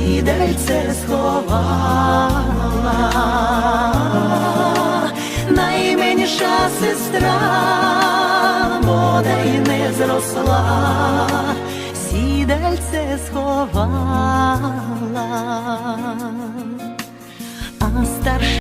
сідальце сховала, найменша сестра, бодай не зросла, сідальце сховала.